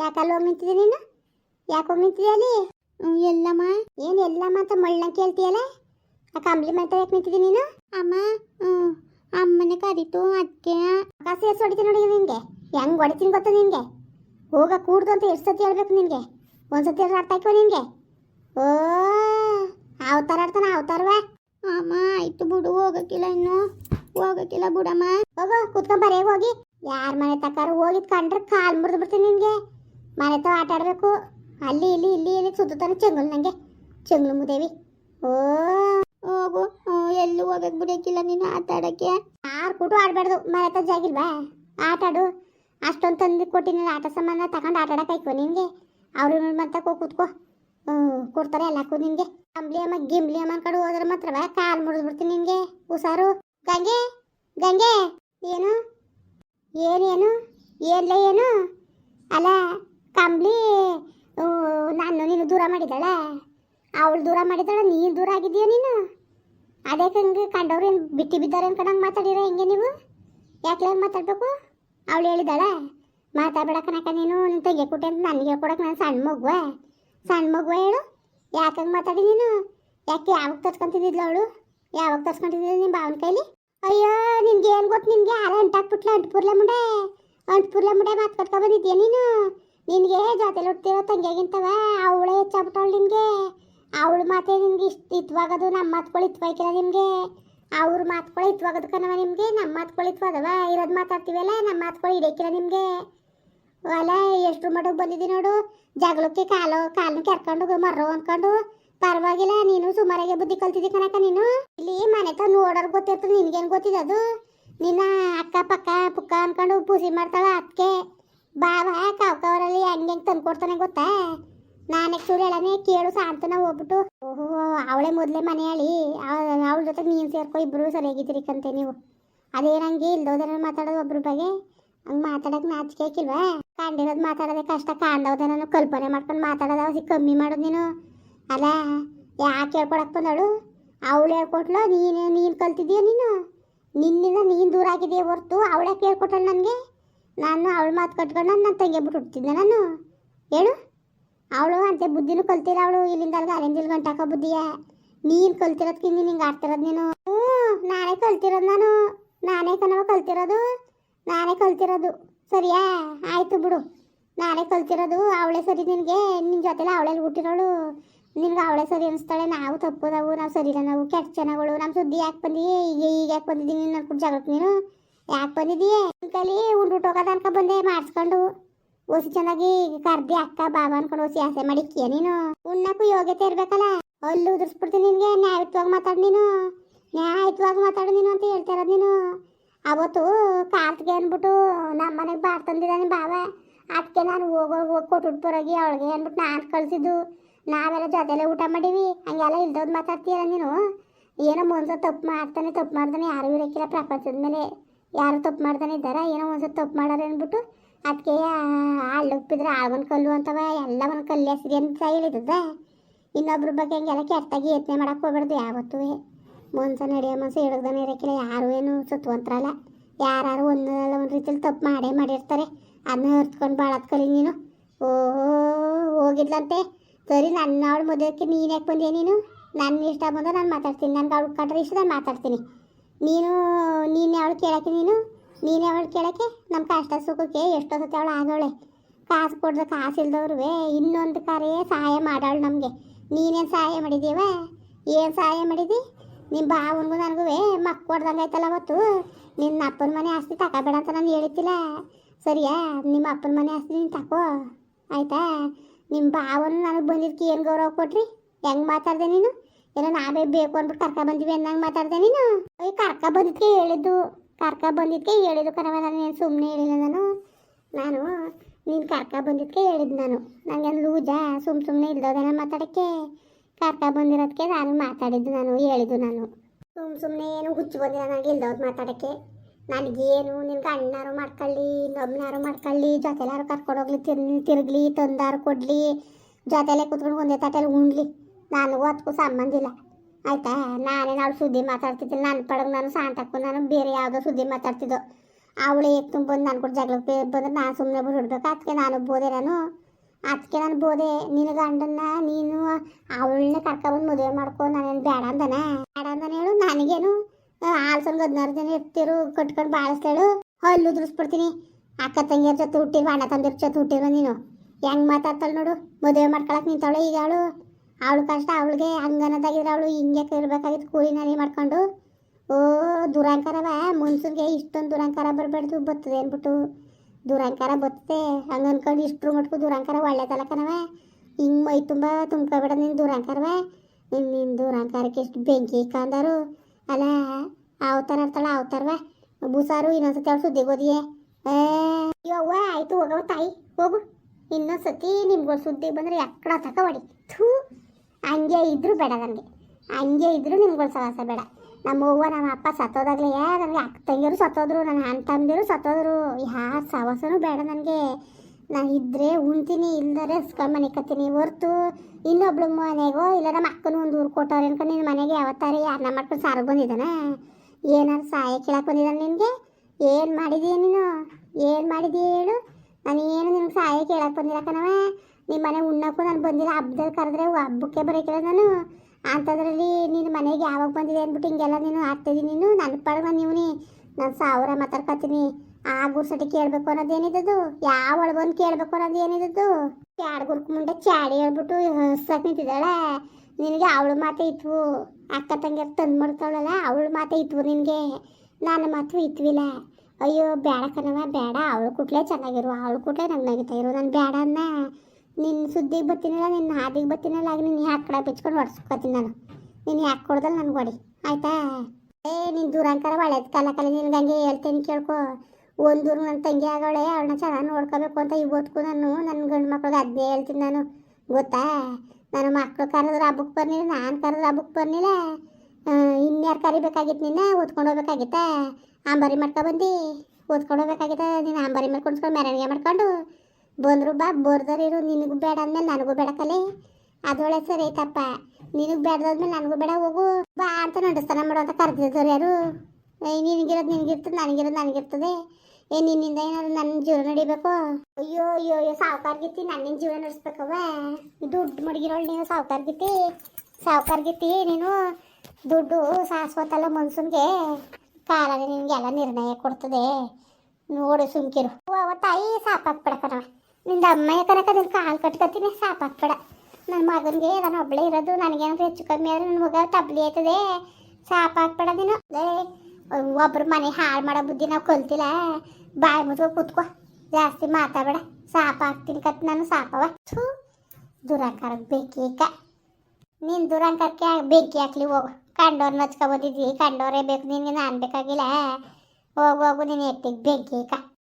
ಹೋಗಿ ನಿಂತಿದ್ದೆ ನೀನು? ಯಾಕೆ ಹೋಗಿ ನಿಂತಿದ್ದೆ ಅಲ್ಲಿ ಎಲ್ಲಮ್ಮ. ಏನು ಎಲ್ಲಮ್ಮ ಅಂತ ಮಳ್ಳ ಕೇಳ್ತೀಯಲ್ಲ? ಆ ಕಂಬ್ಲಿ ಮಾತ್ರ ಯಾಕೆ ನಿಂತಿದ್ದೆ ನೀನು? ಅಮ್ಮ ಹ್ಞೂ ಅಮ್ಮನೆ ಕರೀತು ಅದಕ್ಕೆ ಕಾಸು ಎಷ್ಟು ಹೊಡಿತೀನಿ ನೋಡಿ ನಿನಗೆ. ಹೆಂಗೆ ಹೊಡಿತೀನಿ ಗೊತ್ತಾ ನಿನಗೆ? ಹೋಗ ಕೂಡ್ದು ಅಂತ ಎಷ್ಟು ಸತಿ ಹೇಳ್ಬೇಕು ನಿನಗೆ? ಒಂದು ಸತಿ ಅರ್ಥ ಆಯ್ಕೋ ನಿನಗೆ? ಓ ಅವತಾರ ಆಡ್ತಾನ ಅವತಾರವ ಅಮ್ಮ ಆಯ್ತು ಬಿಡು ಹೋಗಕ್ಕಿಲ್ಲ ಇನ್ನು. ಹೋಗಕ್ಕಿಲ್ಲ ಬಿಡಮ್ಮ. ಹೋಗೋ ಕುತ್ಕೊಂಡ್ ಬರೇ ಹೋಗಿ. ಯಾರ ಮನೆ ತಕ್ಕಾರು ಹೋಗಿದ್ ಕಂಡ್ರೆ ಕಾಲ್ ಮುರಿದು ಬಿಡ್ತೀನಿ ನಿನ್ಗೆ. ಮನೆ ತ ಆಟ ಆಡಬೇಕು. ಅಲ್ಲಿ ಇಲ್ಲಿ ಇಲ್ಲಿ ಇಲ್ಲಿ ಸುತ್ತಾನೆ ಚೆಂಗಲ್ ನಂಗೆ. ಚೆಂಗ್ಳು ಮುದೇವಿ. ಓ. ಹೋಗು ಎಲ್ಲೂ ಹೋಗಕ್ ಬಿಡಕ್ಕಿಲ್ಲ ನೀನು ಆಟ ಆಡಕ್ಕೆ. ಆರು ಕೂಟು ಆಡಬಾರ್ದು. ಮರೆತ ಜಾಗಿಲ್ವಾ ಆಟ ಆಡು. ಅಷ್ಟೊಂದು ತಂದು ಕೊಟ್ಟಿನಲ್ಲ ಆಟ ಸಾಮಾನ ತಗೊಂಡು ಆಟ ಆಡಕ್ಕೆ ನಿನಗೆ ನಿನ್ಗೆ ಅವ್ರು ಮತ್ತೆ ಕೂತ್ಕೋ. ಹ್ಞೂ ಕೊಡ್ತಾರೆ ಎಲ್ಲಕ್ಕೂ ನಿನ್ಗೆ ಅಂಬ್ಲಿ ಅಮ್ಮ ಗಿಂಬ್ಲಿ ಅಮ್ಮ ಕಡೆ ಹೋದ್ರೆ ಮಾತ್ರ ಕಾಲು ಮುರಿದು ಬಿಡ್ತೀನಿ ನಿನ್ಗೆ ಹುಷಾರು. ಗಂಗೆ ಗಂಗೆ. ಏನು? ಏನೇನು ಏನ್ಲ ಏನು? ಅಲ್ಲ ಕಂಬ್ಲಿ ಊ, ನಾನು ನೀನು ದೂರ ಮಾಡಿದ್ದಾಳೆ? ಅವಳು ದೂರ ಮಾಡಿದ್ದಾಳೆ ನೀನು ದೂರ ಆಗಿದೀಯ ನೀನು? ಅದೇ ಹಂಗೆ ಕಂಡವ್ರು ಏನು ಬಿಟ್ಟು ಬಿದ್ದಾರೆ ಅನ್ಕೊಂಡಂಗೆ ಮಾತಾಡಿರೋ ಹೆಂಗೆ ನೀವು? ಯಾಕೆ ಮಾತಾಡ್ಬೇಕು? ಅವಳು ಹೇಳಿದ್ದಾಳೆ ಮಾತಾಡ್ಬೇಡ ನೀನು ನಿನ್ನ ತಂಗಿ ಕೊಟ್ಟೆ ಅಂತ ನನಗೆ ಹೇಳ್ಕೊಡಕ್ಕೆ ನಾನು ಸಣ್ಣ ಮಗುವೆ. ಸಣ್ಣ ಮಗುವ ಹೇಳು ಯಾಕಂಗೆ ಮಾತಾಡಿ ನೀನು? ಯಾಕೆ ಯಾವಾಗ ತರ್ಸ್ಕೊಂತಿದ್ದಿದ್ಲು ಅವಳು? ಯಾವಾಗ ತರ್ಸ್ಕೊಂತಿದ್ದಿಲ್ಲ ನಿಮ್ಮ ಭಾವನ ಕೈಲಿ? ಅಯ್ಯೋ ನಿನ್ಗೆ ಏನು ಗೊತ್ತು? ನಿನಗೆ ಯಾರ ಅಂಟಾಕ್ಬಿಟ್ಲ ಅಂಟ್ಪುರ್ಲೆ ಮುಂಡೆ. ಅಂಟ್ಪುರ್ಲೆ ಮುಂಡೆ ಮಾತು ಕಟ್ಕೊ ಬಂದಿದ್ಯಾ ನೀನು? ನಿನಗೆ ಜೊತೆಲಿ ಹುಟ್ಟಿರೋ ತಂಗಿಯಾಗಿಂತವ? ಅವಳೇ ಹೆಚ್ಚಾಗ್ಬಿಟ್ಟವಳು ನಿನಗೆ. ಅವಳು ಮಾತೆ ನಿನ್ಗೆ ಇಷ್ಟು ಇತ್ವಾಗದು, ನಮ್ಮ ಮಾತುಗಳು ಇತ್ವಾಯ್ಕಿಲ್ಲ ನಿಮಗೆ. ಅವ್ರ ಮಾತುಗಳು ಇತ್ವಾಗದು ಕಣವ ನಿಮಗೆ. ನಮ್ಮ ಮಾತುಗಳು ಇತ್ವಾದವ? ಇರೋದು ಮಾತಾಡ್ತೀವಲ್ಲ ನಮ್ಮ ಮಾತುಗಳು ಹಿಡಿಯಕ್ಕಿಲ್ಲ ನಿಮಗೆ. ಅಲ್ಲ, ಎಷ್ಟು ಮಟ್ಟಿಗೆ ಬಂದಿದ್ದೀನಿ ನೋಡು. ಜಗಳಕ್ಕೆ ಕಾಲು ಕಾಲನ್ನು ಕೆರ್ಕೊಂಡು ಮರ್ರೋ ಅಂದ್ಕೊಂಡು ಪರವಾಗಿಲ್ಲ, ನೀನು ಸುಮಾರಾಗೆ ಬುದ್ಧಿ ಕಲ್ತಿದ್ದಿ ಕಣಕ ನೀನು. ಇಲ್ಲಿ ಮನೆ ತ ನೋಡೋರು ಗೊತ್ತಿರ್ತದೆ, ನಿನ್ಗೇನು ಗೊತ್ತಿದೆ ಅದು? ನಿನ್ನ ಅಕ್ಕ ಪಕ್ಕ ಪುಕ್ಕ ಅನ್ಕೊಂಡು ಪೂಸಿ ಮಾಡ್ತಾಳ ಅದಕ್ಕೆ ಬಾವ ಕವರಲ್ಲಿ ಹೆಂಗೆ ಹೆಂಗೆ ತಂದು ಕೊಡ್ತಾನೆ ಗೊತ್ತಾ? ನಾನು ಚೂರು ಹೇಳನೆ, ಕೇಳು ಸಾಂತನ ಹೋಗ್ಬಿಟ್ಟು. ಓಹೋ, ಅವಳೇ ಮೊದಲೇ ಮನೆ ಹೇಳಿ ಅವಳ ಜೊತೆ ನೀನು ಸೇರ್ಕೊ ಇಬ್ಬರು ಸರಿಯಾಗಿದ್ದೀರಿ ಕಂತೆ ನೀವು. ಅದೇನಂಗೆ ಇಲ್ದೋದ್ರೆ ಮಾತಾಡೋದು ಒಬ್ರ ಬಗ್ಗೆ. ಹಂಗೆ ಮಾತಾಡಕ್ಕೆ ನಾಚಿಕೆ ಹಾಕಿಲ್ವಾ ಕಂಡಿರೋದು ಮಾತಾಡೋದೇ ಕಷ್ಟ ಕಾಣ್ದವ್ದೆ ನಾನು ಕಲ್ಪನೆ ಮಾಡ್ಕೊಂಡು ಮಾತಾಡೋದು ಅವಸಿ ಕಮ್ಮಿ ಮಾಡೋದು ನೀನು. ಅಲ್ಲ, ಯಾಕೆ ಹೇಳ್ಕೊಡಕ್ ಬಂದಳು? ಅವಳು ಹೇಳ್ಕೊಟ್ಲು, ನೀನು ನೀನು ಕಲ್ತಿದ್ಯಾ ನೀನು? ನಿನ್ನಿಂದ ನೀನು ದೂರ ಆಗಿದೆಯಾ ಹೊರ್ತು, ಅವಳೇ ಕೇಳ್ಕೊಟ್ಟಳು ನನಗೆ? ನಾನು ಅವಳು ಮಾತು ಕಟ್ಕೊಂಡು ನನ್ನ ತಂಗಿ ಬಿಟ್ಟು ಹುಡ್ತಿದ್ದೆ ನಾನು? ಹೇಳು. ಅವಳು ಅಂತೆ ಬುದ್ಧಿನೂ ಕಲ್ತಿರ ಅವಳು. ಇಲ್ಲಿಂದ ಅಲ್ಲಿಗೆ ಅರೆಂಜಿಲ್ ಗಂಟಾಕ ಬುದ್ಧಿಯ. ನೀನು ಕಲ್ತಿರೋದ್ಕಿಂತ ನೀನು ಹಿಂಗೆ ಆಡ್ತಿರೋದು ನೀನು? ಹ್ಞೂ, ನಾನೇ ಕಲ್ತಿರೋದು ನಾನು. ನಾನೇ ಕಣವ ಕಲ್ತಿರೋದು. ನಾನೇ ಕಲ್ತಿರೋದು. ಸರಿಯಾ? ಆಯಿತು ಬಿಡು. ನಾನೇ ಕಲ್ತಿರೋದು. ಅವಳೇ ಸರಿ ನಿನಗೆ. ನಿನ್ನ ಜೊತೆಲಿ ಅವಳೆ ಹುಟ್ಟಿರೋಳು. ನಿನ್ಗೆ ಅವಳೇ ಸರಿ ಅನಿಸ್ತಾಳೆ. ನಾವು ತಪ್ಪು ನಾವು ಸರಿಲ್ಲ ನಾವು. ಕೆಟ್ಟ ಜನಗಳು. ನಮ್ಮ ಸುದ್ದಿ ಯಾಕೆ ಬಂದಿ ಈಗ ಈಗ ಯಾಕೆ ಬಂದಿದ್ದೀನಿ? ನನ್ನ ಕೂಡ ಜಗಳಕ್ಕೆ ನೀನು? ಯಾಕೆ ಬಂದಿದ್ದೀಯ ಕಲಿ ಉಂಡುಟೋಗದ ಅನ್ಕೊ ಬಂದೆ, ಮಾಡಿಸ್ಕೊಂಡು. ಓಸಿ ಚೆನ್ನಾಗಿ ಕರ್ದಿ ಅಕ್ಕ, ಬಾಬಾ ಅನ್ಕೊಂಡು ಓಸಿ ಆಸೆ ಮಾಡಿಕ್ಕಿಯ ನೀನು. ಉಣ್ಣಕ್ಕೂ ಯೋಗ್ಯತೆ ಇರ್ಬೇಕಲ್ಲ? ಅಲ್ಲಿ ಉದುರಿಸ್ಬಿಡ್ತೀನಿ ನಿನಗೆ, ನ್ಯಾಯಯುತವಾಗಿ ಮಾತಾಡು ನೀನು. ನ್ಯಾಯಯುತವಾಗಿ ಮಾತಾಡು ನೀನು ಅಂತ ಹೇಳ್ತಾ ಇರೋದು ನೀನು. ಅವತ್ತು ಕಾರ್ತಿಗೆ ಅಂದ್ಬಿಟ್ಟು ನಮ್ಮ ಮನೆಗೆ ಬಾರ್ ತಂದಿದ್ದಾನೆ ಬಾವ. ಅದಕ್ಕೆ ನಾನು ಹೋಗೋ ಹೋಗಿ ಕೊಟ್ಟು ಬರೋಗಿ ಅವಳಿಗೆ ಅಂದ್ಬಿಟ್ಟು ನಾನು ಕಳಿಸಿದ್ದು. ನಾವೆಲ್ಲ ಜೊತೆಲೆ ಊಟ ಮಾಡೀವಿ. ಹಂಗೆಲ್ಲ ಇಲ್ದೋದು ಮಾತಾಡ್ತೀಯಲ್ಲ ನೀನು. ಏನೋ ಒಂದ್ಸ ತಪ್ಪು ಮಾಡ್ತಾನೆ ತಪ್ಪು ಮಾಡ್ತಾನೆ ಯಾರು ಇರೋಕ್ಕಿಲ್ಲ ಪ್ರಪಂಚದ ಮೇಲೆ. ಯಾರು ತಪ್ಪು ಮಾಡ್ತಾನೆ ಇದ್ದಾರ? ಏನೋ ಒಂದ್ಸತಿ ತಪ್ಪು ಮಾಡಾರ ಅಂದ್ಬಿಟ್ಟು ಅದಕ್ಕೆ ಉಪ್ಪಿದ್ರೆ ಒಂದು ಕಲ್ಲು ಅಂತವ, ಎಲ್ಲ ಒಂದು ಕಲ್ಲು ಹೆಸರಿ ಅಂತ ಹೇಳಿದ ಇನ್ನೊಬ್ರ ಬಗ್ಗೆ ಹಂಗೆಲ್ಲ ಕೆಟ್ಟಾಗಿ ಯತ್ನೆ ಮಾಡಕ್ಕೆ ಹೋಗ್ಬಾರ್ದು, ಯಾವತ್ತೂ. ಮನ್ಸ ನಡೆಯೋ ಮನ್ಸ ಹಿಡ್ದಾನೆ ಇರೋಕ್ಕಿಲ್ಲ ಯಾರು ಏನು ಸುತ್ತುವಂತರಲ್ಲ ಯಾರು ಒಂದಲ್ಲ ಒಂದು ರೀತಿಯಲ್ಲಿ ತಪ್ಪು ಮಾಡೇ ಮಾಡಿರ್ತಾರೆ. ಅದನ್ನ ಹೊರ್ತ್ಕೊಂಡು ಭಾಳ ಕಲಿ ನೀನು. ಓಹೋ, ಹೋಗಿದ್ಲಂತೆ. ಸರಿ ನನ್ನ ಅವಳು ಮದುವೆಕ್ಕೆ ನೀನು ಯಾಕೆ ಬಂದೆ ನೀನು? ನನ್ನ ಇಷ್ಟ ಬಂದು ನಾನು ಮಾತಾಡ್ತೀನಿ. ನನ್ಗೆ ಅವ್ಳು ಕಂಡ್ರೆ ಇಷ್ಟ, ನಾನು ಮಾತಾಡ್ತೀನಿ. ನೀನು ನೀನು ಅವಳು ಕೇಳಕ್ಕೆ ನೀನು? ನೀನು ಅವಳು ಕೇಳಕ್ಕೆ? ನಮ್ಮ ಕಷ್ಟ ಸುಖಕ್ಕೆ ಎಷ್ಟೋ ಸತಿ ಅವಳು ಆಗವಳೆ ಕಾಸು ಕೊಡ್ದ ಕಾಸು ಇಲ್ದವ್ರು ಇನ್ನೊಂದು ಕಾರ್ಯ ಸಹಾಯ ಮಾಡಾಳು ನಮಗೆ. ನೀನೇನು ಸಹಾಯ ಮಾಡಿದೀವ? ಏನು ಸಹಾಯ ಮಾಡಿದಿ? ನಿಮ್ಮ ಬಾವನಿಗೂ ನನಗೂ ಮಕ್ಕ ಕೊಡ್ದಂಗೆ ಆಯ್ತಲ್ಲ ಅವತ್ತು. ನಿನ್ನ ಅಪ್ಪನ ಮನೆ ಆಸ್ತಿ ತಗೋಬೇಡ ಅಂತ ನಾನು ಹೇಳಿದ್ದಿಲ್ಲ. ಸರಿಯಾ? ನಿಮ್ಮ ಅಪ್ಪನ ಮನೆ ಆಸ್ತಿ ನೀನು ತಕೋ. ಆಯಿತಾ? ನಿಮ್ಮ ಬಾವನು ನನಗೆ ಬಂದಿದ್ದಕ್ಕೆ ಏನು ಗೌರವ ಕೊಟ್ರಿ? ಹೆಂಗೆ ಮಾತಾಡ್ದೆ ನೀನು? ಏನೋ ನಾವೇ ಬೇಕು ಅಂದ್ಬಿಟ್ಟು ಕರ್ಕ ಬಂದಿವಿ ಅನ್ನಂಗೆ ಮಾತಾಡ್ದೆ ನೀನು. ಅಯ್ಯ ಕರ್ಕ ಬಂದಿದ್ಕೆ ಹೇಳಿದ್ದು. ಕರ್ಕ ಬಂದಿದ್ಕೆ ಹೇಳಿದ್ದು ಕಣವ ನಾನು ಸುಮ್ಮನೆ ಹೇಳಿಲ್ಲ ನಾನು. ನಾನು ನೀನು ಕರ್ಕ ಬಂದಿದ್ಕೆ ಹೇಳಿದ್ದು ನಾನು. ನನಗೇನು ಲೂಜಾ ಸುಮ್ಮ ಸುಮ್ಮನೆ ಇಲ್ದೋದೇನ ಮಾತಾಡೋಕ್ಕೆ. ಕರ್ಕ ಬಂದಿರೋದಕ್ಕೆ ನಾನು ಮಾತಾಡಿದ್ದು ನಾನು, ಹೇಳಿದ್ದು ನಾನು. ಸುಮ್ಮ ಸುಮ್ಮನೆ ಏನು ಹುಚ್ಚು ಬಂದಿಲ್ಲ ನನಗೆ ಇಲ್ದೋದು ಮಾತಾಡೋಕ್ಕೆ. ನನಗೇನು ನಿನ್ಗೆ ಅಣ್ಣಾರು ಮಾಡ್ಕೊಳ್ಳಿ ಇನ್ನೊಬ್ಬನಾರು ಮಾಡ್ಕೊಳ್ಳಿ, ಜೊತೆಲಾರು ಕರ್ಕೊಂಡು ಹೋಗ್ಲಿ ತಿರ್ ತಿರುಗ್ಲಿ, ತಂದಾರು ಕೊಡಲಿ, ಜೊತೆಲೆ ಕುತ್ಕೊಂಡು ಒಂದೇ ತಟ್ಟೆಲಿ ಉಣ್ಲಿ. ನನಗೂ ಅದಕ್ಕೂ ಸಂಬಂಧ ಇಲ್ಲ. ಆಯ್ತಾ? ನಾನೇ ಅವಳು ಸುದ್ದಿ ಮಾತಾಡ್ತಿದ್ದಿಲ್ಲ ನನ್ನ ಪಡಗೆ ನಾನು ಶಾಂತಕ್ಕೂ ನಾನು ಬೇರೆ ಯಾವುದೋ ಸುದ್ದಿ ಮಾತಾಡ್ತಿದ್ದೋ. ಅವಳು ಏಕ್ ತುಂಬ ನಾನು ಕೂಡ ಜಗಳಕ್ಕೆ ಬಂದ್ರೆ ನಾನು ಸುಮ್ಮನೆ ಬಿಡ್ಬೇಕು. ಅದಕ್ಕೆ ನಾನು ಬೋದೆ ನಾನು. ಅದಕ್ಕೆ ನಾನು ಬೋದೆ ನಿನ್ನ ಗಂಡನ್ನ, ನೀನು ಅವಳನ್ನ ಕರ್ಕೊಬಂದು ಮದುವೆ ಮಾಡ್ಕೊ. ನಾನೇನು ಬೇಡ ಅಂದನ? ಬೇಡ ಅಂದನ ಹೇಳು. ನನಗೇನು? ಆಲ್ಸೊಂದು ಹದಿನಾರು ಜನ ಇರ್ತಿರು. ಕಟ್ಕೊಂಡು ಬಾಳಿಸ್ತಾಳು ಹಲ್ಲು ಉದುರಿಸ್ಬಿಡ್ತೀನಿ. ಅಕ್ಕ ತಂಗಿಯರ ಜೊತೆ ಹುಟ್ಟಿರು, ಅಣ್ಣ ತಂದಿರ ಜೊತೆ ಹುಟ್ಟಿರೋ ನೀನು. ಹೆಂಗೆ ಮಾತಾಡ್ತಾಳೆ ನೋಡು. ಮದುವೆ ಮಾಡ್ಕೊಳಕ್ಕೆ ನಿಂತಾವಳೆ ಈಗ ಅವಳು. ಅವಳು ಕಷ್ಟ, ಅವಳಿಗೆ ಹಂಗನದಾಗಿದ್ರೆ ಅವಳು ಹಿಂಗೆ ಇರ್ಬೇಕಾಗಿತ್ತು ಕೂಲಿನಲ್ಲಿ ನಾಲಿ ಮಾಡ್ಕೊಂಡು. ಓ ದುರಂಕಾರವ ಮನ್ಸನ್ಗೆ ಇಷ್ಟೊಂದು ದುರಂಕಾರ ಬರಬಾರ್ದು, ಬರ್ತದೆ ಅಂದ್ಬಿಟ್ಟು. ದುರಂಕಾರ ಬರ್ತದೆ, ಹಂಗೆ ಅನ್ಕೊಂಡು ಇಷ್ಟ್ರು ಮಟ್ಕು ದುರಂಕಾರ ಒಳ್ಳೇದಲ್ಲ ಕಣವ ಹಿಂಗೆ ಮೈ ತುಂಬ ತುಂಬ್ಕೊಬೇಡ ನಿನ್ನ ದುರಂಕಾರವ. ನಿನ್ನ ದುರಂಕಾರಕ್ಕೆ ಎಷ್ಟು ಬೆಂಕಿ ಕಾಂದರು. ಅಲ್ಲ ಅವತಾರ ಇರ್ತಾಳ ಅವತಾರವ ಬುಸಾರು, ಇನ್ನೊಂದ್ಸತಿ ಅವಳು ಸುದ್ದಿಗೆ ಓದಿಯೇ. ಯವ್ವ ಆಯ್ತು ಹೋಗವ ತಾಯಿ, ಹೋಗು. ಇನ್ನೊಂದ್ಸತಿ ನಿಮ್ಗೆ ಸುದ್ದಿ ಸುದ್ದಿಗೆ ಬಂದರೆ ಎಕ್ಕಡ ತಕ ಹೊಡಿ. ಥೂ. ಹಂಗೆ ಇದ್ರು ಬೇಡ ನನಗೆ. ಹಂಗೆ ಇದ್ರು ನಿಮ್ಗಳು ಸವಾಸ ಬೇಡ. ನಮ್ಮ ಅವ್ವ, ನಮ್ಮ ಅಪ್ಪ ಸತ್ತೋದಾಗ್ಲೇ ನನಗೆ ಅಕ್ಕ ತಂಗಿಯರು ಸತ್ತೋದ್ರು, ನನ್ನ ಅಣ್ಣ ತಂದಿರು ಸತ್ತೋದ್ರು. ಯಾರ ಸವಾಸನೂ ಬೇಡ ನನಗೆ. ನಾನು ಇದ್ರೆ ಉಣ್ತೀನಿ ಹಸ್ಕೊಂಡು ಮನೆ ಕತ್ತೀನಿ ಹೊರ್ತು ಇನ್ನೊಬ್ಳು ಮನೆಗೋ, ಇಲ್ಲ ನಮ್ಮ ಅಕ್ಕನ ಒಂದು ಊರು ಕೊಟ್ಟವ್ರೆ ಅನ್ಕೊಂಡು ನಿನ್ನ ಮನೆಗೆ ಯಾವತ್ತಾರೆ ಯಾರನ್ನ ಮಾಡ್ಕೊಂಡು ಸಾರು ಬಂದಿದ್ದಾನೆ? ಏನಾರು ಸಹಾಯ ಕೇಳಕ್ಕೆ ಬಂದಿದ್ದಾನೆ ನಿನಗೆ? ಏನು ಮಾಡಿದೀಯ ನೀನು? ಏನು ಮಾಡಿದೀಯ ಹೇಳು? ನಾನು ಏನು ನಿನ್ಗೆ ಸಹಾಯ ಕೇಳಕ್ಕೆ ಬಂದಿಲ್ಲ ನಿಮ್ಮ ಮನೆ ಉಣ್ಣಕ್ಕೂ ನಾನು ಬಂದಿಲ್ಲ ಹಬ್ಬದಲ್ಲಿ ಕರೆದ್ರೆ ಹಬ್ಬಕ್ಕೆ ಬರೋಕಿಲ್ಲ ನಾನು. ಅಂಥದ್ರಲ್ಲಿ ನಿನ್ನ ಮನೆಗೆ ಯಾವಾಗ ಬಂದಿದೆ ಅಂದ್ಬಿಟ್ಟು ಹಿಂಗೆಲ್ಲ ನೀನು ಆಗ್ತಿದ್ದೀನಿ ನೀನು? ನನ್ನ ಪಡಗ ನಾನು ನೀವ್ನಿ ನಾನು ಸಾವಿರ ಮಾತಾಡ್ಕೊತೀನಿ. ಆ ಗುರ್ಸಟಿ ಕೇಳಬೇಕು ಅನ್ನೋದು ಏನಿದ್ದದು ಯಾವ ಒಳಗೊಂದು ಕೇಳಬೇಕು ಅನ್ನೋದು ಏನಿದ್ದದು ಚಾಡ್ಗುರ್ಕ್ ಮುಂದೆ ಚಾಡಿ ಹೇಳ್ಬಿಟ್ಟು ಹಸ್ಸಕ್ಕೆ ನಿಂತಿದ್ದಾಳೆ. ನಿನಗೆ ಅವಳು ಮಾತೆ ಇತ್ತು ಅಕ್ಕ ತಂಗಿಯರು ತಂದು ಮಾಡ್ತಾವಳಲ್ಲ ಅವಳು ಮಾತೆ ಇತ್ತು ನಿನಗೆ. ನನ್ನ ಮಾತು ಇತ್ವಿಲ್ಲ. ಅಯ್ಯೋ ಬೇಡ ಕಣವ ಬೇಡ ಅವಳು ಕುಟ್ಲೆ ಚೆನ್ನಾಗಿರು. ಅವಳು ಕುಟ್ಲೆ ನಗಿತಾ ಇರು. ನಾನು ಬೇಡ ಅನ್ನ. ನಿನ್ನ ಸುದ್ದಿಗೆ ಬರ್ತೀನಲ್ಲ, ನಿನ್ನ ಹಾದಿಗೆ ಬರ್ತೀನಲ್ಲ, ಆಗ ನೀನು ಯಾಕೆ ಕಡೆ ಬಿಚ್ಕೊಂಡು ಹೊಡ್ಸ್ಕೊತೀನಿ ನಾನು. ನೀನು ಯಾಕೆ ಕೊಡ್ದಲ್ಲ ನನ್ಗೆ ಕೊಡಿ ಆಯ್ತಾ? ಏ, ನೀನು ದುರಂಕಾರ ಒಳ್ಳೇದು ಕಾಲ ಕಾಲ ನಿನ್ಗೆ ಹಂಗೆ ಹೇಳ್ತೇನೆ ಕೇಳ್ಕೊ. ಒಂದು ನನ್ನ ತಂಗಿ ಆಗೋಳೆ ಅವಳನ್ನ ಚೆನ್ನಾಗಿ ನೋಡ್ಕೋಬೇಕು ಅಂತ ಇವತ್ತು ನಾನು ನನ್ನ ಗಂಡು ಮಕ್ಳಿಗೆ ಅದನ್ನೇ ಹೇಳ್ತೀನಿ ನಾನು. ಗೊತ್ತಾ? ನನ್ನ ಮಕ್ಳು ಕರೆದ್ರೆ ಹಬ್ಬಕ್ಕೆ ಬರ್ನಿಲ್ಲ ನಾನು ಕರೆದ್ರೆ ಹಬ್ಬಕ್ಕೆ ಬರ್ನಿಲ್ಲ ಇನ್ಯಾರು ಕರಿಬೇಕಾಗಿತ್ತು ನಿನ್ನ? ಓದ್ಕೊಂಡು ಹೋಗ್ಬೇಕಾಗಿತ್ತಾ? ಅಂಬಾರಿ ಮಾಡ್ಕೊಬಂದು ಓದ್ಕೊಂಡು ಹೋಗ್ಬೇಕಾಗಿತ್ತ? ನೀನು ಅಂಬಾರಿ ಮೇಲೆ ಕುಣಿಸ್ಕೊಂಡು ಮೆರವಣಿಗೆ ಮಾಡ್ಕೊಂಡು? ಬಂದರು, ಬಾ ಬೋರ್ದರಿರು ನಿನಗೂ ಬೇಡ ಅಂದ್ಮೇಲೆ ನನಗೂ ಬೇಡ ಕಲೆ. ಅದೊಳೆ ಸರಿ ಐತಪ್ಪ ನಿನಗೆ ಬೇಡದಾದ್ಮೇಲೆ ನನಗೂ ಬೇಡ, ಹೋಗು. ಬಾ ಅಂತ ನಡೆಸ್ತಾನ ಮಾಡೋ ಅಂತ ಕರೆದಿದ್ದವ್ರು ಯಾರು? ನಿನಗಿರೋದು ನಿನಗಿರ್ತದೆ, ನನಗಿರೋದು ನನಗಿರ್ತದೆ. ಏ, ನಿನ್ನಿಂದ ಏನಾದ್ರು ನನ್ನ ಜೀವನ ನಡಿಬೇಕು? ಅಯ್ಯೋ ಅಯ್ಯೋ ಅಯ್ಯೋ, ಸಾವುಕಾರ್ಗಿತ್ತಿ, ನನ್ನಿನ ಜೀವನ ನಡೆಸ್ಬೇಕವ ದುಡ್ಡು ಮಡಗಿರೋಳು ನೀನು, ಸಾವುಕಾರ್ಗಿತ್ತಿ. ಸಾವುಕಾರ್ಗಿತ್ತಿ ನೀನು. ದುಡ್ಡು ಶಾಶ್ವತಲ್ಲ ಮನ್ಸುನ್ಗೆ. ಕಾಲ ನಿನಗೆಲ್ಲ ನಿರ್ಣಯ ಕೊಡ್ತದೆ. ನೋಡು ಸುಮ್ಕಿರು. ಅವ ತಾಯಿ ಸಾಪಾಕ್ಬೇಡ ಕಣವ ನಿಂದ ಅಮ್ಮ ಕನಕ ನಿನ್ನ ಕಾಲು ಕಟ್ಕೊತೀನಿ ಸಾಪಾಕ್ಬೇಡ ನನ್ನ ಮಗನಿಗೆ ನಾನು ಒಬ್ಬಳೇ ಇರೋದು, ನನಗೇನಾದ್ರು ಹೆಚ್ಚು ಕಮ್ಮಿ ಆದ್ರೆ ನನ್ನ ಮಗ ತಬ್ಲಿ ಆಯ್ತದೆ. ಸಾಪಾಕ್ಬೇಡ ನೀನು. ಒಬ್ಬರು ಮನೆ ಹಾಳು ಮಾಡೋ ಬುದ್ಧಿ ನಾವು ಕೊಲ್ತಿಲ್ಲ. ಬಾಯಿ ಮುಚ್ಕೊ ಕೂತ್ಕೋ. ಜಾಸ್ತಿ ಮಾತಾಡಬೇಡ. ಸಾಪ ಹಾಕ್ತೀನಿ ಕತ್ ನಾನು ಸಾಪವ ಥೂ ದುರಂಕಾರ ಬೇಕೀಕ ನೀನು ದುರಂಕಾರಕ್ಕೆ ಬೆಂಕಿ ಹಾಕ್ಲಿ ಹೋಗು ಕಂಡೋರ್ನ ಹಚ್ಕೊ ಬಂದಿದ್ವಿ ಕಂಡೋರೇ ಬೇಕು ನಿನಗೆ, ನಾನು ಬೇಕಾಗಿಲ್ಲ. ಹೋಗು ಹೋಗು, ನೀನು ಎಟ್ಟಿಗೆ ಬೆಂಕಿ ಹಾಕ.